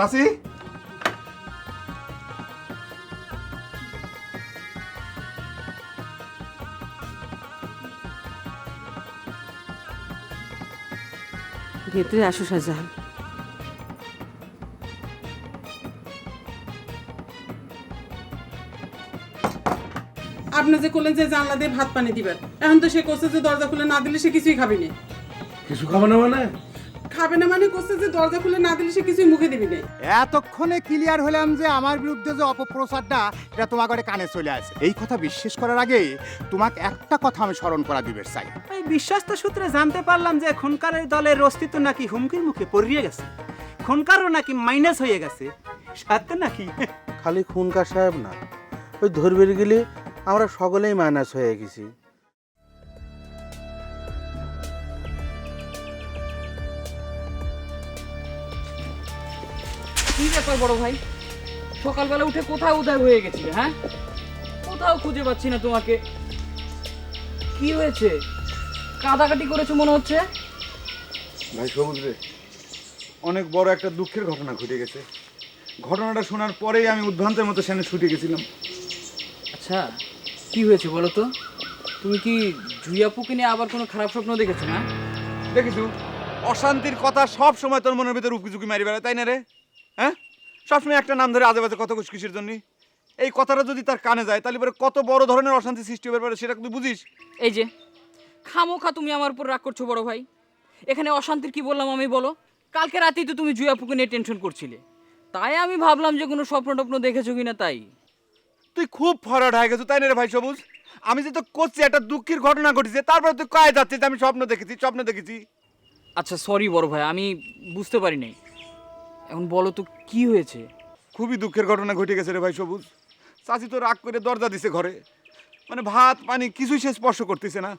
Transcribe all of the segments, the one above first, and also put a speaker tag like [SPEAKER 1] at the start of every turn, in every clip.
[SPEAKER 1] চাচি
[SPEAKER 2] ভেতরে আসো শাহজাহান
[SPEAKER 3] আপনি যে করলেন যে জানলা দিয়ে ভাত পানি দিবেন এখন তো সে করছে যে দরজা খুলে না দিলে সে কিছুই খাবি না।
[SPEAKER 1] কিছু খাবে না মানে?
[SPEAKER 3] খাবে না মানে করছে যে দরজা খুলে না দিলে সে কিছুই মুখে দিবি না।
[SPEAKER 4] এতক্ষণে ক্লিয়ার হলাম যে আমার বিরুদ্ধে যে অপপ্রচারটা এটা তোমার ঘরে কানে চলে আসে। এই কথা বিশ্বাস করার আগে তোমাকে একটা কথা আমি স্মরণ করা দিবে চাই।
[SPEAKER 5] এই বিশ্বাস্ত সূত্রে জানতে পারলাম যে খুনকারের দলের অস্তিত্ব নাকি হুমকির মুখে পড়িয়ে গেছে। খুনকারও নাকি মাইনাস হয়ে গেছে। সাথে নাকি?
[SPEAKER 6] খালি খুনকার সাহেব না ওই ধরবের গেলে আমরা সকলেই মাইনাস হয়ে গেছি।
[SPEAKER 7] ব্যাপার বড় ভাই? সকালবেলা উঠে কোথাও উদয় হয়ে গেছিলে হ্যাঁ? কোথাও খুঁজে পাচ্ছি না তোমাকে। কি হয়েছে? কাদাকাটি করেছ মনে হচ্ছে?
[SPEAKER 1] ভাই সবুজ রে অনেক বড় একটা দুঃখের ঘটনা ঘটে গেছে। ঘটনাটা শোনার পরেই আমি উদ্ভ্রান্তের মতো সেখানে ছুটে গেছিলাম।
[SPEAKER 7] আচ্ছা কি হয়েছে বলো তো? তুমি কি জুইয়াপুকে নিয়ে আবার কোনো খারাপ স্বপ্ন দেখেছ না?
[SPEAKER 1] দেখিছু? অশান্তির কথা সব সময় তোর মনের ভিতরে উকি ঝুঁকি মারি বেড়ায় তাই না রে? হ্যাঁ? সবসময় একটা নাম ধরে আজে বাজে কুছ কিসের জন্য? এই কথাটা যদি তার কানে যায় তাহলে পরে কত বড় ধরনের অশান্তি সৃষ্টি হবে পারে সেটা তুই বুঝিস?
[SPEAKER 7] এই যে খামোখা তুমি আমার উপর রাগ করছ বড় ভাই। এখানে অশান্তির কি বললাম আমি বলো? কালকে রাতেই তো তুমি জুয়াপুকে নিয়ে টেনশন করছিলে। তাই আমি ভাবলাম যে কোনো স্বপ্ন টপ্ন দেখেছ কিনা তাই।
[SPEAKER 1] তুই খুব ফরওয়ার্ড হয়ে গেছো তাই না রে ভাই সবুজ? আমি যে তো করছি একটা দুঃখের ঘটনা ঘটেছে তারপরে তুই কয়ে যাচ্ছে যে আমি স্বপ্ন দেখেছি স্বপ্ন দেখেছি।
[SPEAKER 7] আচ্ছা সরি বড় ভাই আমি বুঝতে পারি নাই। এখন বলো তো কি হয়েছে?
[SPEAKER 1] খুবই দুঃখের ঘটনা ঘটে গেছে রে ভাই সবুজ। চাচি তো রাগ করে দরজা দিছে ঘরে। মানে ভাত পানি কিছুই সে স্পর্শ করতেছে না।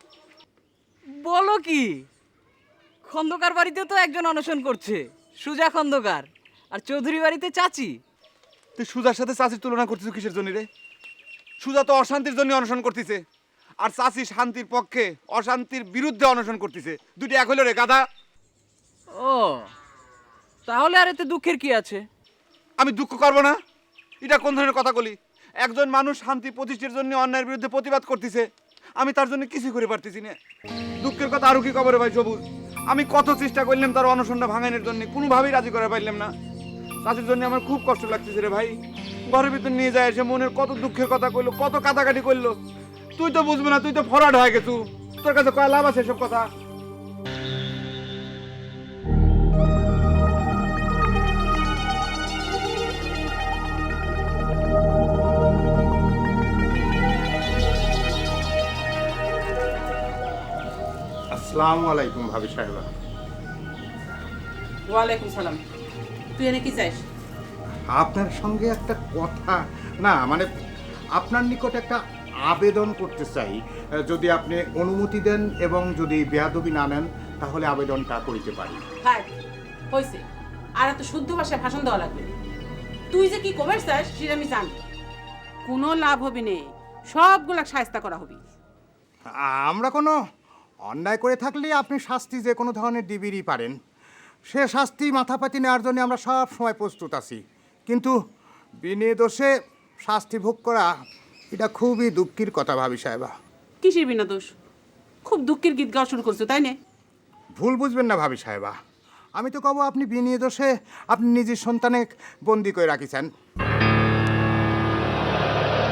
[SPEAKER 7] বলো কি? খন্দকার বাড়িতে তো একজন অনশন করছে সুজা খন্দকার। আর চৌধুরী বাড়িতে চাচি?
[SPEAKER 1] তুই সুজার সাথে চাচির তুলনা করছিস কিসের জন্য রে? সুজা তো অশান্তির জন্য অনশন করতেছে আর চাচি শান্তির পক্ষে অশান্তির বিরুদ্ধে অনশন করতেছে। দুটি এক হলো রে গাধা।
[SPEAKER 7] ও তাহলে আর এতে দুঃখের কি আছে?
[SPEAKER 1] আমি দুঃখ করব না। এটা কোন ধরনের কথা বলি? একজন মানুষ শান্তি প্রতিষ্ঠার জন্য অন্যায়ের বিরুদ্ধে প্রতিবাদ করতেছে। আমি তার জন্য কিছু করে পারতেছি না। দুঃখের কথা আরও কি খবরে ভাই সবুজ? আমি কত চেষ্টা করলাম তার অনশনটা ভাঙানোর জন্য, কোনোভাবেই রাজি করা পারলাম না। চাষির জন্য আমার খুব কষ্ট লাগতেছে রে ভাই। ঘরের ভিতর নিয়ে যায় এসে মনের কত দুঃখের কথা কইলো, কত কাটাকাটি করল তুই তো বুঝবি না, তুই তো ফরাড হয়ে গেছু। তোর কাছে কয় লাভ আছে এসব কথা?
[SPEAKER 4] আসসালামু আলাইকুম ভাবি সাহেবা।
[SPEAKER 3] ওয়ালাইকুম সালাম। তুই এনে কি চাইস
[SPEAKER 4] আপনার সঙ্গে একটা কথা না মানে আপনার নিকট একটা আবেদন করতে চাই। যদি আপনি অনুমতি দেন এবং যদি বেয়াদবি না নেন তাহলে আবেদনটা করিতে পারি।
[SPEAKER 3] হাই হয়েছে আর এত শুদ্ধ ভাষায় ভাষণ দেওয়া লাগবে। তুই যে কি কমার চাস সেটা আমি জানি। কোনো লাভ হবে না। সবগুলা সায়স্তা করা হবে।
[SPEAKER 4] আমরা কোনো অন্যায় করে থাকলে আপনি শাস্তি যে কোনো ধরনের দিবিরই পারেন। সে শাস্তি মাথাপাতি নেওয়ার জন্য আমরা সব সময় প্রস্তুত আছি। কিন্তু বিনে দোষে শাস্তি ভোগ করা এটা খুবই দুঃখের কথা ভাবি সাহেবা।
[SPEAKER 3] কিসের বিনা দোষ? খুব দুঃখের গীত গাওয়া শুরু করছ তাই না?
[SPEAKER 4] ভুল বুঝবেন না ভাবি সাহেবা। আমি তো কব আপনি বিনিয়ে দোষে আপনি নিজের সন্তানে বন্দি করে রাখিছেন।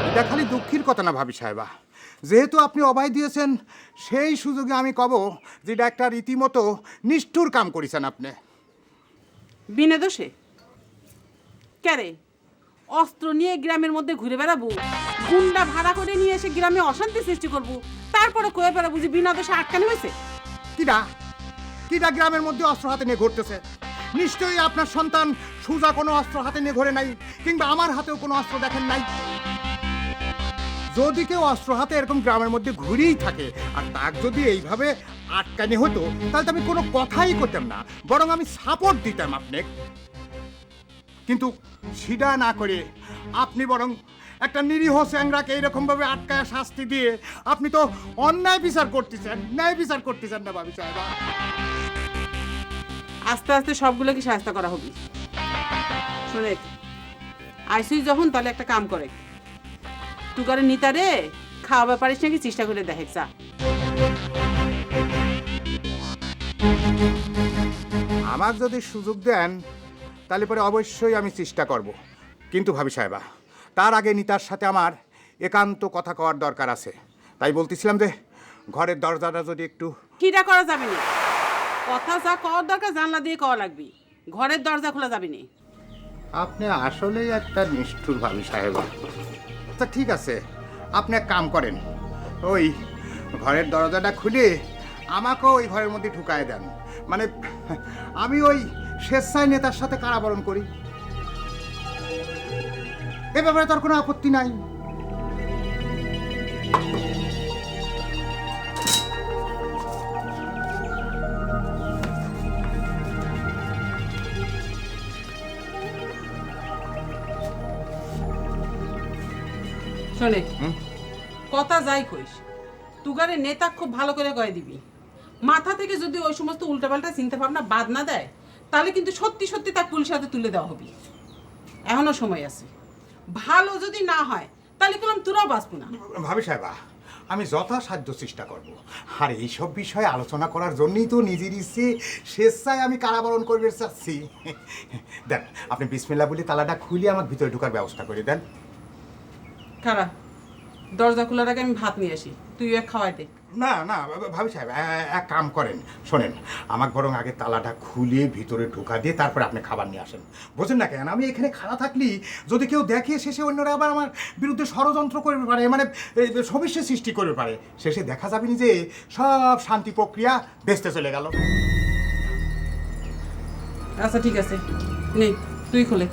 [SPEAKER 4] এটা খালি দুঃখের কথা না ভাবি সাহেবা। যেহেতু আপনি অভয় দিয়েছেন সেই সুযোগে আমি কব যে একটা রীতিমতো নিষ্ঠুর কাম করেছেন আপনি।
[SPEAKER 3] বিনা দোষে? ক্যারে অস্ত্র নিয়ে গ্রামের মধ্যে ঘুরে বেড়াবো গুন্ডা ভাড়া করে নিয়ে এসে গ্রামে অশান্তি সৃষ্টি করব তারপরে কয়ে বেড়াবো যে বিনা দোষে আটকানো হয়েছে?
[SPEAKER 4] কিরা কিরা গ্রামের মধ্যে অস্ত্র হাতে নিয়ে ঘুরতেছে? নিশ্চয়ই আপনার সন্তান সুজা কোনো অস্ত্র হাতে নিয়ে ঘোরে নাই কিংবা আমার হাতেও কোনো অস্ত্র দেখেন নাই। যদি কেউ অস্ত্র হাতে এরকম গ্রামের মধ্যে ঘুরেই থাকে, আর তাক যদি এইভাবে আটকানি হতো, তাহলে তো আমি কোনো কথাই করতাম না, বরং আমি সাপোর্ট দিতাম আপনি কিন্তু সেটা না করে আপনি বরং একটা নিরীহ স্যাংরাকে এইরকমভাবে আটকায় শাস্তি দিয়ে আপনি তো অন্যায় বিচার করতেছেন, ন্যায় বিচার করতেছেন না বাবু সাহেবা।
[SPEAKER 3] আস্তে আস্তে সবগুলোকে সাহায্য করা হবে। শোনে আইসুই যখন, তাহলে একটা কাম করে। তুকারে নিতা রে। খাওয়াবে পারিস নাকি চেষ্টা করে দেখে চা
[SPEAKER 4] আমার যদি সুযোগ দেন তাহলে পরে অবশ্যই আমি চেষ্টা করব। কিন্তু ভাবি সাহেবা তার আগে নিতার সাথে আমার একান্ত কথা কওয়ার দরকার আছে। তাই বলতেছিলাম যে ঘরের দরজাটা যদি একটু
[SPEAKER 3] কিটা করা যাবে না? কথা যা কওয়ার দরকার জানলা দিয়ে কওয়া লাগবে। ঘরের দরজা খোলা যাবে না।
[SPEAKER 4] আপনি আসলেই একটা নিষ্ঠুর ভাবি সাহেবা। আচ্ছা ঠিক আছে। আপনি এক কাম করেন। ওই ঘরের দরজাটা খুলে আমাকেও ওই ঘরের মধ্যে ঢুকায় দেন। মানে আমি ওই স্বেচ্ছায় নেতার সাথে কারাবরণ করি। এ ব্যাপারে তোর কোনো আপত্তি নাই।
[SPEAKER 3] শোনে কথা যাই কইস তুগারে নেতা খুব ভালো করে কয়ে দিবি। মাথা থেকে যদি ওই সমস্ত উল্টাপাল্টা চিন্তা ভাবনা বাদ না দেয় তাহলে কিন্তু সত্যি সত্যি তার পুলিশের হাতে তুলে দেওয়া হবে। এখনও সময় আছে। ভালো যদি না হয় তাহলে বললাম তোরাও বাঁচবো না।
[SPEAKER 4] ভাবি সাহেবা আমি যথাসাধ্য চেষ্টা করব। আর এইসব বিষয়ে আলোচনা করার জন্যই তো নিজের ইচ্ছে স্বেচ্ছায় আমি কারাবরণ করবে চাচ্ছি। দেন আপনি বিসমিল্লা বলে তালাটা খুলে আমার ভিতরে ঢোকার ব্যবস্থা করে দেন।
[SPEAKER 3] খারা। দরজা খোলার আগে আমি ভাত নিয়ে আসি। তুই এক খাওয়াই দে।
[SPEAKER 4] না না ভাবি সাহেব এক কাম করেন শোনেন আমাকে বরং আগে তালাটা খুলে ভিতরে ঢোকা দিয়ে তারপরে আপনি খাবার নিয়ে আসেন। বোঝেন না কেন আমি এখানে খাড়া থাকলি যদি কেউ দেখে শেষে অন্যরা আবার আমার বিরুদ্ধে ষড়যন্ত্র করবে পারে মানে সমস্যা সৃষ্টি করবে পারে শেষে দেখা যাবে না যে সব শান্তি প্রক্রিয়া বেসতে চলে গেল।
[SPEAKER 3] আচ্ছা ঠিক আছে। নেই তুই খোলে।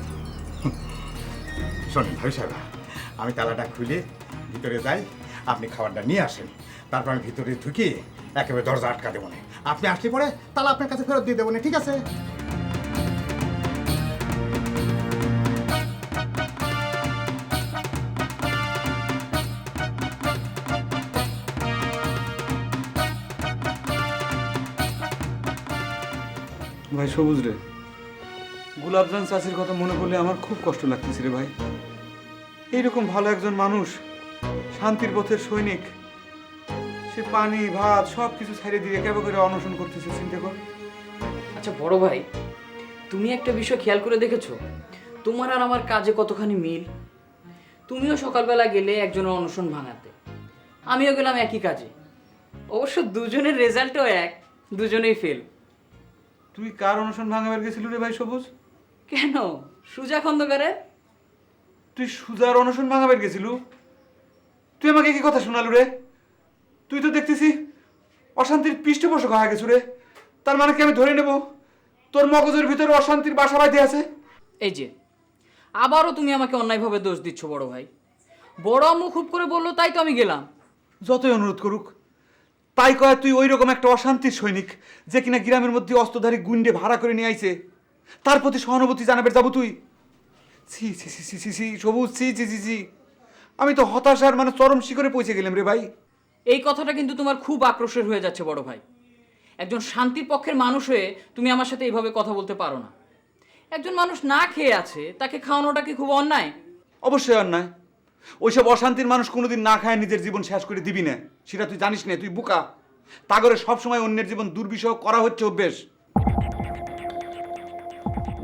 [SPEAKER 4] শোনেন ভাবি সাহেব আমি তালাটা খুলে ভিতরে যাই, আপনি খাবারটা নিয়ে আসেন। তারপর আমি ভিতরে ঢুকে, একেবারে দরজা আটকা দেবো না। আপনি আসলে পরে তালা আপনার কাছে ফেরত দিয়ে দেবো না, ঠিক আছে?
[SPEAKER 1] ভাই, সবুজ রে। গুলাবজান চাষির কথা মনে করলে আমার খুব কষ্ট লাগতেছে রে ভাই। এইরকম ভালো একজন মানুষ শান্তির পথের সৈনিক সে পানি ভাত সব কিছু ছাড়িয়ে দিয়ে কেবল করে অনশন করতেছে চিন্তা কর।
[SPEAKER 7] আচ্ছা বড় ভাই তুমি একটা বিষয় খেয়াল করে দেখেছ? তোমার আর আমার কাজে কতখানি মিল? তুমিও সকালবেলা গেলে একজনের অনশন ভাঙাতে। আমিও গেলাম একই কাজে। অবশ্য দুজনের রেজাল্টও এক দুজনেই ফেল
[SPEAKER 1] তুই কার অনশন ভাঙাবার গেছিলি রে ভাই সবুজ?
[SPEAKER 7] কেন? সুজা খন্দকারের?
[SPEAKER 1] তুই সুজার অনশন ভাঙাবার গেছিলু? তুই আমাকে কি কথা শোনালু রে। তুই তো দেখতেছি অশান্তির পৃষ্ঠপোষক হয়ে গেছু রে। তার মানে কি আমি ধরে নেব? তোর মগজের ভিতরে অশান্তির বাসা বাঁধে আছে?
[SPEAKER 7] এই যে আবারও তুমি আমাকে অন্যায়ভাবে দোষ দিচ্ছ বড় ভাই। বড় আম্মু খুব করে বলল তাই তো আমি গেলাম।
[SPEAKER 1] যতই অনুরোধ করুক তাই কয় তুই ওই রকম একটা অশান্তির সৈনিক যে কিনা গ্রামের মধ্যে অস্ত্রধারী গুন্ডে ভাড়া করে নিয়ে আইছে। তার প্রতি সহানুভূতি জানাবে যাব তুই? ছি ছি ছি ছি ছি ছি সবুজ ছি ছি ছি ছি। আমি তো হতাশার মানে চরম শিখরে পৌঁছে গেলাম রে ভাই।
[SPEAKER 7] এই কথাটা কিন্তু তোমার খুব আক্রোশের হয়ে যাচ্ছে বড় ভাই। একজন শান্তির পক্ষের মানুষ হয়ে তুমি আমার সাথে এইভাবে কথা বলতে পারো না। একজন মানুষ না খেয়ে আছে তাকে খাওয়ানোটা কি খুব অন্যায়?
[SPEAKER 1] অবশ্যই অন্যায়। নয় ওইসব অশান্তির মানুষ কোনোদিন না খায় নিজের জীবন শেষ করে দিবি না। সেটা তুই জানিস না তুই বুকা। তাগরে সবসময় অন্যের জীবন দুর্বিষহ করা হচ্ছে অভ্যেস।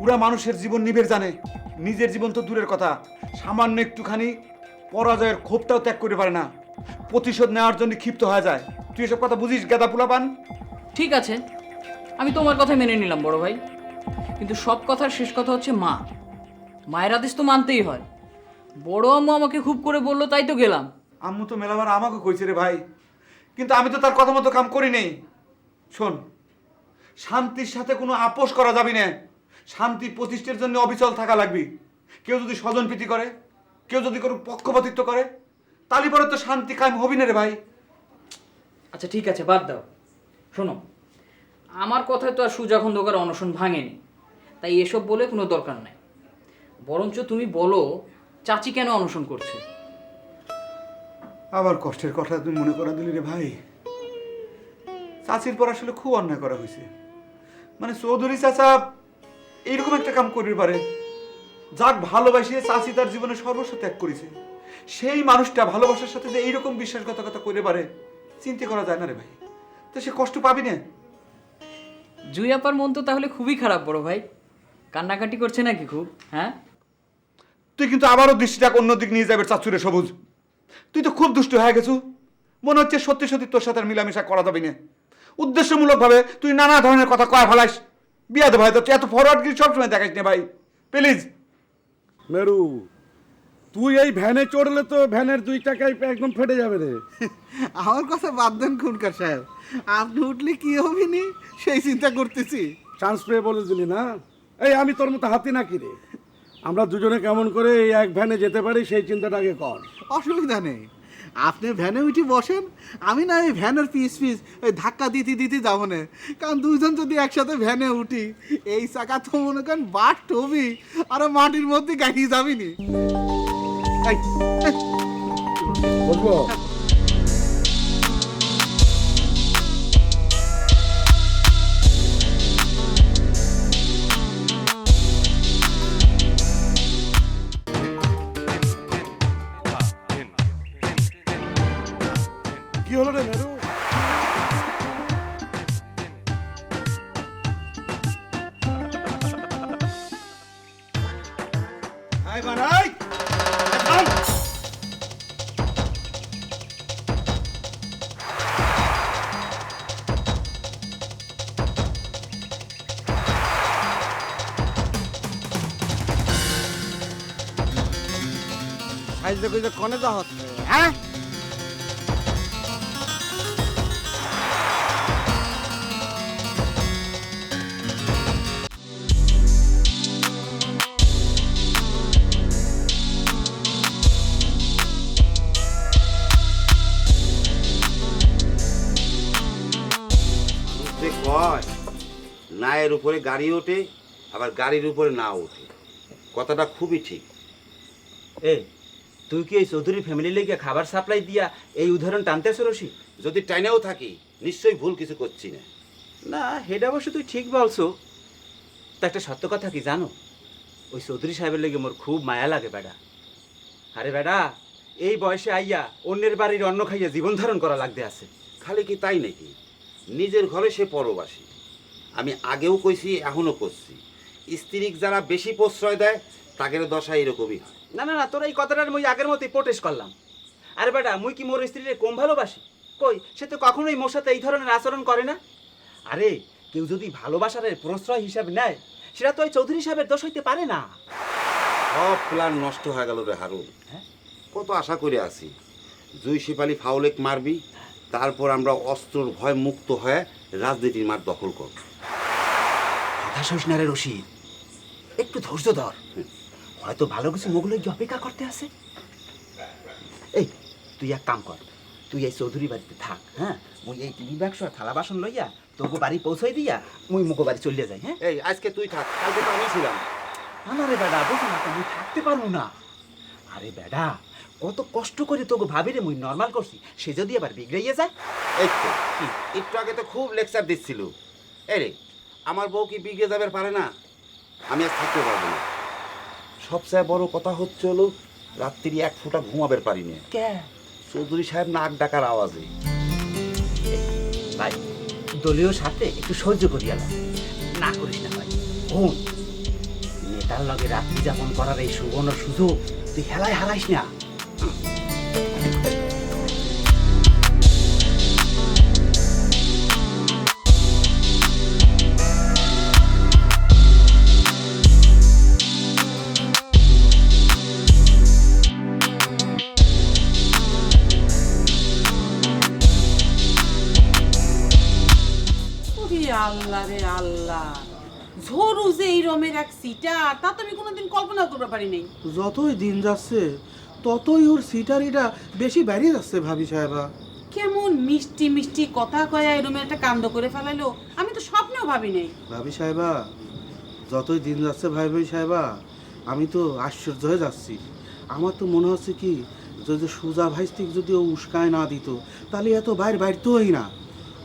[SPEAKER 1] উরা মানুষের জীবন নিবের জানে। নিজের জীবন তো দূরের কথা। সামান্য একটুখানি পরাজয়ের ক্ষোভটাও ত্যাগ করতে পারে না। প্রতিশোধ নেওয়ার জন্য ক্ষিপ্ত হয়ে যায়। তুই এসব কথা বুঝিস গেদা পুলাপান?
[SPEAKER 7] ঠিক আছে। আমি তোমার কথা মেনে নিলাম বড় ভাই। কিন্তু সব কথার শেষ কথা হচ্ছে মা। মায়ের আদেশ তো মানতেই হয়। বড় আম্মু আমাকে খুব করে বলল তাই তো গেলাম।
[SPEAKER 1] আম্মু তো মেলাবার আমাকে কইছে রে ভাই। কিন্তু আমি তো তার কথা মতো কাম করি নেই। শোন শান্তির সাথে কোনো আপোষ করা যাবে না। শান্তি প্রতিষ্ঠার জন্য অবিচল থাকা লাগবে। কেউ যদি স্বজন প্রীতি করে কেউ যদি কোনো পক্ষপাতিত্ব করে তালি পরে তো শান্তি কায়েম হবি না রে ভাই।
[SPEAKER 7] আচ্ছা ঠিক আছে বাদ দাও। শোনো আমার কথায় তো আর সুজা খন্দকার অনশন ভাঙেনি। তাই এসব বলে কোনো দরকার নাই। বরঞ্চ তুমি বলো চাচি কেন অনশন করছে?
[SPEAKER 1] আবার কষ্টের কথা তুমি মনে করা দিলি রে ভাই। চাচির পর আসলে খুব অন্যায় করা হয়েছে। মানে চৌধুরী চাচা এইরকম একটা কাম করির পারে। যাক ভালোবাসিয়ে চাচি তার জীবনে সর্বস্ব ত্যাগ করেছে। সেই মানুষটা ভালোবাসার সাথে যে এইরকম বিশ্বাসঘাতকতা করে পারে চিন্তা করা যায় না রে ভাই। তো সে কষ্ট পাবি না।
[SPEAKER 7] জুই আপার মন তো তাহলে খুবই খারাপ বড় ভাই। কান্নাকাটি করছে নাকি খুব হ্যাঁ?
[SPEAKER 1] তুই কিন্তু আবারও দৃষ্টিটা অন্যদিক নিয়ে যাবে চাচুরে সবুজ। তুই তো খুব দুষ্ট হয়ে গেছু। মনে হচ্ছে সত্যি সত্যি তোর সাথে আর মিলামেশা করা যাবে না। উদ্দেশ্যমূলকভাবে তুই নানা ধরনের কথা কয়া ফেলাস বিয়াদ ভাই তো তুই এত ফরওয়ার্ডগিরি সবসময় দেখাস না ভাই। প্লিজ
[SPEAKER 8] মেরু তুই এই ভ্যানে চড়লে তো ভ্যানের দুই টাকায় একদম ফেটে যাবে রে।
[SPEAKER 6] আমার কথা বাদ দেন খুনকার সাহেব। আপনি উঠলে কি হবে নি সেই চিন্তা করতেছি।
[SPEAKER 8] চান্স পেয়ে বলে দিলি না? এই আমি তোর মতো হাতি নাকি রে? আমরা দুজনে কেমন করে এই এক ভ্যানে যেতে পারি সেই চিন্তাটা আগে কর।
[SPEAKER 6] অসুবিধা নেই। আপনি ভ্যানে উঠে বসেন আমি না এই ভ্যানের পিস পিস ওই ধাক্কা দিতে দিতে যাব না। কারণ দুজন যদি একসাথে ভ্যানে উঠি এই চাকা তো মনে করেন বাট টবি আর মাটির মধ্যে গাড়ি যাবিনি।
[SPEAKER 8] বলব
[SPEAKER 6] সাইজে কইতে কনে যা হচ্ছে। হ্যাঁ?
[SPEAKER 9] কয় নায়ের উপরে গাড়ি ওঠে আবার গাড়ির উপরে না ওঠে। কথাটা খুবই ঠিক।
[SPEAKER 5] এ তুই কি এই চৌধুরী ফ্যামিলি লেগে খাবার সাপ্লাই দিয়া এই উদাহরণ টানতেছ রশি?
[SPEAKER 9] যদি টাইনেও থাকি নিশ্চয়ই ভুল কিছু করছি না।
[SPEAKER 5] না হেডা অবশ্য তুই ঠিক বলছো। তা একটা সত্য কথা কি জানো? ওই চৌধুরী সাহেবের লেগে মোর খুব মায়া লাগে বেডা। আরে বেডা এই বয়সে আইয়া অন্যের বাড়ির অন্ন খাইয়া জীবন ধারণ করা লাগতে আছে।
[SPEAKER 9] খালি কি তাই নাকি? নিজের ঘরে সে পরবাসী। আমি আগেও কইছি এখনও করছি। স্ত্রীক যারা বেশি প্রশ্রয় দেয় তাদের দশা এরকমই হয়।
[SPEAKER 5] না না না তোর এই কথাটার মুই আগের মতোই প্রোটেস্ট করলাম। আরে বেটা মুই কি মোর স্ত্রীরে কম ভালোবাসি? কই সে তো কখনোই মোর সাথে এই ধরনের আচরণ করে না? আরে কেউ যদি ভালোবাসার প্রশ্রয় হিসাবে নেয় সেটা তো ওই চৌধুরী সাহেবের দোষ হইতে পারে না।
[SPEAKER 9] সব প্ল্যান নষ্ট হয়ে গেল রে হারুন। কত আশা করে আছি। জুই শিপালি ফাউলেক মারবি তারপর আমরা অস্ত্রর ভয় মুক্ত হয়ে রাজনীতির মাঠ দখল করব।
[SPEAKER 5] কথা শুস না রে রশিদ। একটু ধৈর্য ধর। হয়তো ভালো কিছু মোগলের কি অপেক্ষা করতে আছে। এই তুই এক কাম কর তুই এই চৌধুরী বাড়িতে থাক হ্যাঁ? মুই এই টিভি বাক্স থালা বাসন লইয়া তোকে বাড়ি পৌঁছাই দিয়া মুই মুগো বাড়ি চলিয়ে যাই হ্যাঁ?
[SPEAKER 9] এই আজকে তুই থাক কালকে তো আমি ছিলাম।
[SPEAKER 5] না রে বেডা বুঝো না মুই থাকতে পারব না। আরে বেডা কত কষ্ট করে তোকে ভাবি রে মুই নর্মাল করছি সে যদি আবার বিগড়াইয়া যায়?
[SPEAKER 9] এই তো একটু আগে তো খুব লেকচার দিচ্ছিল। এই রে আমার বউ কি বিগে যাবে পারে না? আমি আর থাকতে পারব না। সবচেয়ে বড় কথা হচ্ছে হলো রাত্রি এক ফোঁটা ঘুমাবের
[SPEAKER 5] পারিনি
[SPEAKER 9] চৌধুরী সাহেব নাক ডাকার আওয়াজে।
[SPEAKER 5] ভাই দলীয় সাথে একটু সহ্য করিয়া না। না করিস না ভাই হুম নেতার লগে রাত্রি যাপন করার এই সুবর্ণ সুযোগ তুই হেলায় হারাইস না।
[SPEAKER 3] আল্লাহ রে আল্লাহ। ঝরু যে এই রমের এক সিটার তা তো আমি কোনোদিন কল্পনা করতে পারি নাই।
[SPEAKER 6] যতই দিন যাচ্ছে ততই ওর সিটারিটা বেশি বেরিয়ে যাচ্ছে ভাবি সাহেবা।
[SPEAKER 3] কেমন মিষ্টি মিষ্টি কথা কয়া এই রুমে একটা কাণ্ড করে ফেলাইলো আমি তো স্বপ্নেও ভাবি নাই।
[SPEAKER 6] ভাবি সাহেবা যতই দিন যাচ্ছে ভাই ভাই সাহেবা আমি তো আশ্চর্য হয়ে যাচ্ছি। আমার তো মনে হচ্ছে কি যদি সুজা ভাইস্তিক যদি ও উস্কায় না দিত তাহলে এত বাইর বাইরতোই না।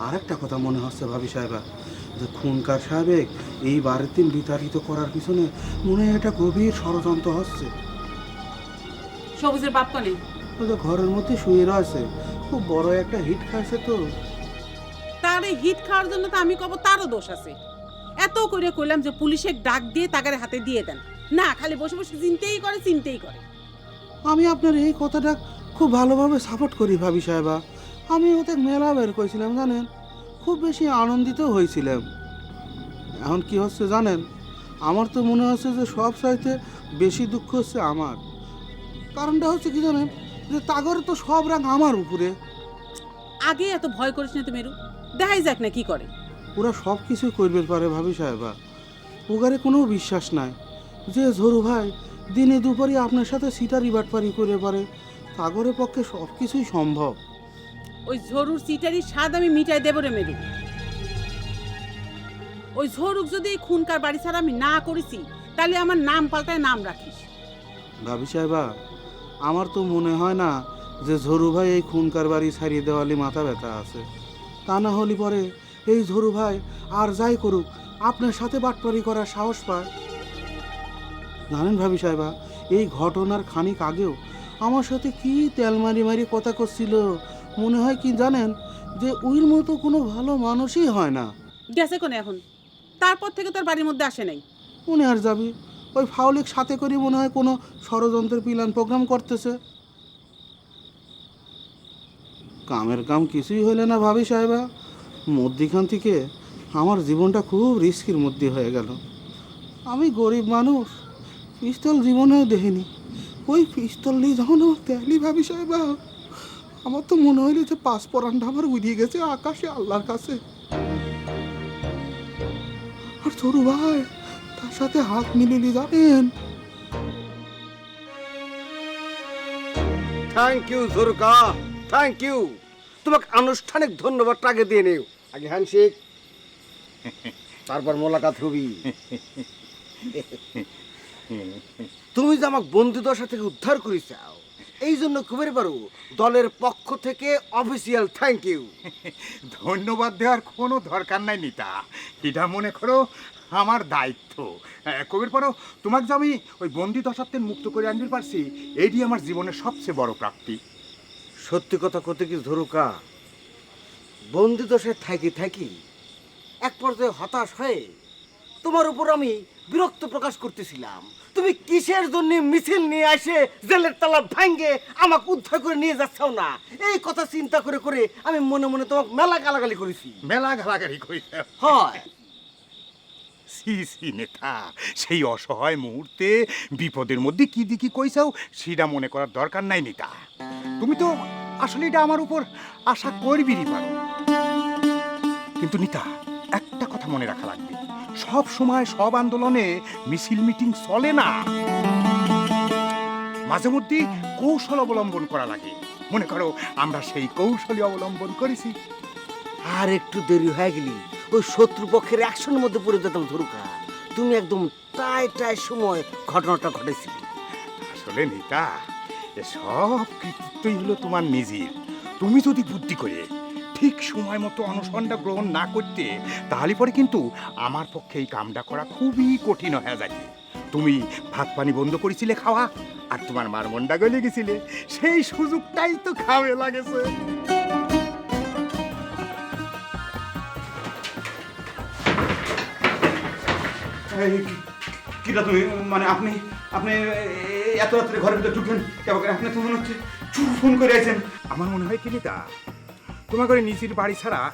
[SPEAKER 6] আর একটা কথা মনে হচ্ছে ভাবি সাহেবা যে খুনকার সাহেব এই বারের দিন বিতাড়িত করার পিছনে মনে হয় একটা গভীর ষড়যন্ত্র হচ্ছে।
[SPEAKER 3] সবুজের বাপ কনে
[SPEAKER 6] ও যে ঘরের মধ্যে শুয়ে রয়েছে খুব বড় একটা হিট খাইছে তো।
[SPEAKER 3] তার এই হিট খাওয়ার জন্য তো আমি কব তারও দোষ আছে। এত করে কইলাম যে পুলিশের ডাক দিয়ে তাগারে হাতে দিয়ে দেন। না খালি বসে বসে চিনতেই করে চিনতেই করে।
[SPEAKER 6] আমি আপনার এই কথাটা খুব ভালোভাবে সাপোর্ট করি ভাবি সাহেবা। আমি ওতে মেলা বের করেছিলাম জানেন? খুব বেশি আনন্দিত হয়েছিলাম। এখন কি হচ্ছে জানেন? আমার তো মনে হচ্ছে যে সব চাইতে বেশি দুঃখ হচ্ছে আমার। কারণটা হচ্ছে কি জানেন? যে তাগরে তো সব রাগ আমার উপরে।
[SPEAKER 3] আগে এত ভয় করিস না তো মেরু। দেখাই যাক না কি করে।
[SPEAKER 6] ওরা সব কিছুই করবে পারে ভাবি সাহেবা। ওগারে কোনো বিশ্বাস নাই। যে ঝরু ভাই দিনে দুপুরে আপনার সাথে সিটারি বাটপারি করে পারে তাগরের পক্ষে সব কিছুই সম্ভব।
[SPEAKER 3] ওই ঝরুর সিটারি স্বাদ আমি মিটাই দেবো রে মেরু। ওই ঝরুক যদি এই খুনকার বাড়ি ছাড়া আমি না করেছি, তাহলে আমার নাম পাল্টায় নাম রাখিস।
[SPEAKER 6] ভাবি সাহেবা, আমার তো মনে হয় না যে ঝরু ভাই এই খুনকার বাড়ি ছাড়িয়ে দেওয়ালি মাথা ব্যথা আছে। তা না হলে পরে এই ঝরু ভাই আর যাই করুক, আপনার সাথে বাটপারি করার সাহস পায়। জানেন ভাবি সাহেবা, এই ঘটনার খানিক আগেও আমার সাথে কি তেল মারি মারি কথা করছিল মনে হয় কি জানেন যে উইর মতো কোনো ভালো মানুষই হয় না।
[SPEAKER 3] গেছে কোনে এখন? তারপর থেকে তোর বাড়ির মধ্যে আসে নাই।
[SPEAKER 6] মনে আর যাবি। ওই ফাউলিক সাথে করে মনে হয় কোনো ষড়যন্ত্রের প্ল্যান প্রোগ্রাম করতেছে। কামের কাম কিছুই হইলে না ভাবি সাহেবা। মধ্যিখান থেকে আমার জীবনটা খুব রিস্কির মধ্যে হয়ে গেল। আমি গরিব মানুষ পিস্তল জীবনেও দেখিনি। ওই পিস্তল নিয়ে যখন আমার তেলি ভাবি সাহেবা আমার তো মনে হইল যে পাঁচ পরানটা আমার উড়িয়ে গেছে আকাশে আল্লাহর কাছে। আর ছোটু ভাই তার সাথে হাত মিলিয়ে জানেন?
[SPEAKER 10] থ্যাংক ইউ জোরকা থ্যাংক ইউ তোমাকে আনুষ্ঠানিক ধন্যবাদ আগে দিয়ে নিও। আগে হ্যান্ডশেক তারপর মোলাকাত হবি। তুমি যে আমাকে বন্ধু দশা থেকে উদ্ধার করে চাও এই জন্য খুবই পারো দলের পক্ষ থেকে অফিসিয়াল থ্যাংক ইউ
[SPEAKER 4] ধন্যবাদ দেওয়ার কোনো দরকার নাই নিতা। এটা মনে করো আমার দায়িত্ব। কবির পরও তোমাকে যে আমি ওই বন্দি দশাত্বের মুক্ত করে আনতে পারছি এইটি আমার জীবনের সবচেয়ে বড় প্রাপ্তি।
[SPEAKER 10] সত্যি কথা কত কি ধরুকা। বন্দি দশায় থাকি থাকি এক পর্যায়ে হতাশ হয়ে তোমার উপর আমি বিরক্ত প্রকাশ করতেছিলাম। তুমি কিসের জন্য মিছিল নিয়ে আসে জেলের তালা ভাঙ্গে আমাকে উদ্ধার করে নিয়ে যাচ্ছাও না? এই কথা চিন্তা করে করে আমি মনে মনে তোমাকে মেলা গালাগালি করেছি।
[SPEAKER 4] মেলা গালাগালি করি
[SPEAKER 10] হয়।
[SPEAKER 4] সি সি নেতা সেই অসহায় মুহূর্তে বিপদের মধ্যে কি দিকি কইসাও সেটা মনে করার দরকার নাই নেতা। তুমি তো আসলে এটা আমার উপর আশা করবিরই পারো। কিন্তু নিতা একটা কথা মনে রাখা লাগবে। সব সময় সব আন্দোলনে মিছিল মিটিং চলে না। মাঝে মধ্যে কৌশল অবলম্বন করা লাগে। মনে করো আমরা সেই কৌশলই অবলম্বন করেছি।
[SPEAKER 10] আর একটু দেরি হয়ে গেলি। ওই শত্রুপক্ষের অ্যাকশনের মধ্যে পড়ে যেতাম ধরুকা। তুমি একদম টাই টাই সময় ঘটনাটা ঘটেছিলে।
[SPEAKER 4] আসলে নিতা এ সব কৃতিত্বই হলো তোমার নিজের। তুমি যদি বুদ্ধি করে ঠিক সময় মতো অনশনটা গ্রহণ না করতে তাহলে পরে কিন্তু আমার পক্ষে এই কামটা করা খুবই কঠিন হয়ে যায় তুমি ভাত পানি বন্ধ করেছিলে খাওয়া আর তোমার মার মনটা গলে গেছিলে। সেই সুযোগটাই তো খাওয়ে লাগেছে।
[SPEAKER 1] কিটা তুমি? মানে আপনি আপনি এত রাত্রে ঘরের ভিতরে ঢুকলেন কেমন আপনি তো মনে হচ্ছে ফোন করে আছেন?
[SPEAKER 4] আমার মনে হয় কি নিতা তোমার করে নিচির বাড়ি ছাড়া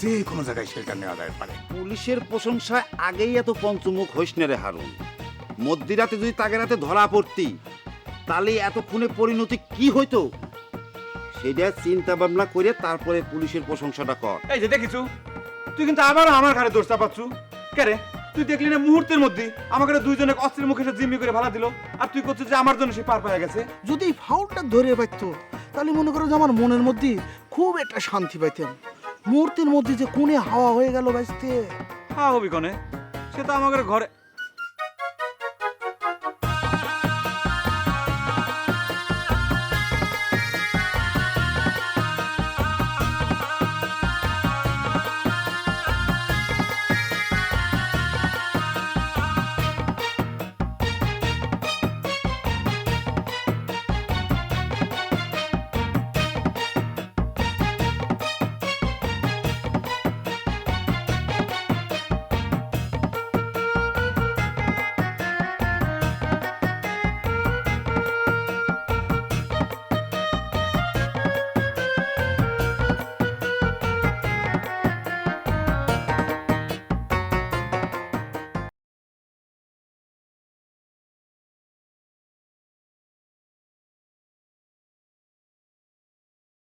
[SPEAKER 4] যে কোনো জায়গায় শেল্টার নেওয়া যায় পারে।
[SPEAKER 9] পুলিশের প্রশংসায় আগেই এত পঞ্চমুখ হইস রে হারুন। মধ্যরাতে যদি তাকে রাতে ধরা পড়তি তাহলে এতক্ষণে পরিণতি কি হইতো? সেটা চিন্তা ভাবনা করে তারপরে পুলিশের প্রশংসাটা কর।
[SPEAKER 1] এই যে দেখিছু তুই কিন্তু আবারও আমার ঘরে দোষ চাপাচ্ছু। কে রে? তুই দেখলি না মুহূর্তের মধ্যে আমাকে দুইজনে অস্ত্রের মুখে এসে জিম্মি করে ভাড়া দিল? আর তুই করছিস যে আমার জন্য সে পার পেয়ে গেছে?
[SPEAKER 6] যদি ফাউলটা ধরে পাইতো তাহলে মনে করো যে আমার মনের মধ্যে খুব একটা শান্তি পাইতাম। মূর্তির মধ্যে যে কোণে হাওয়া হয়ে গেল বাঁচতে
[SPEAKER 1] হা হবি কনে, সে তো আমাদের ঘরে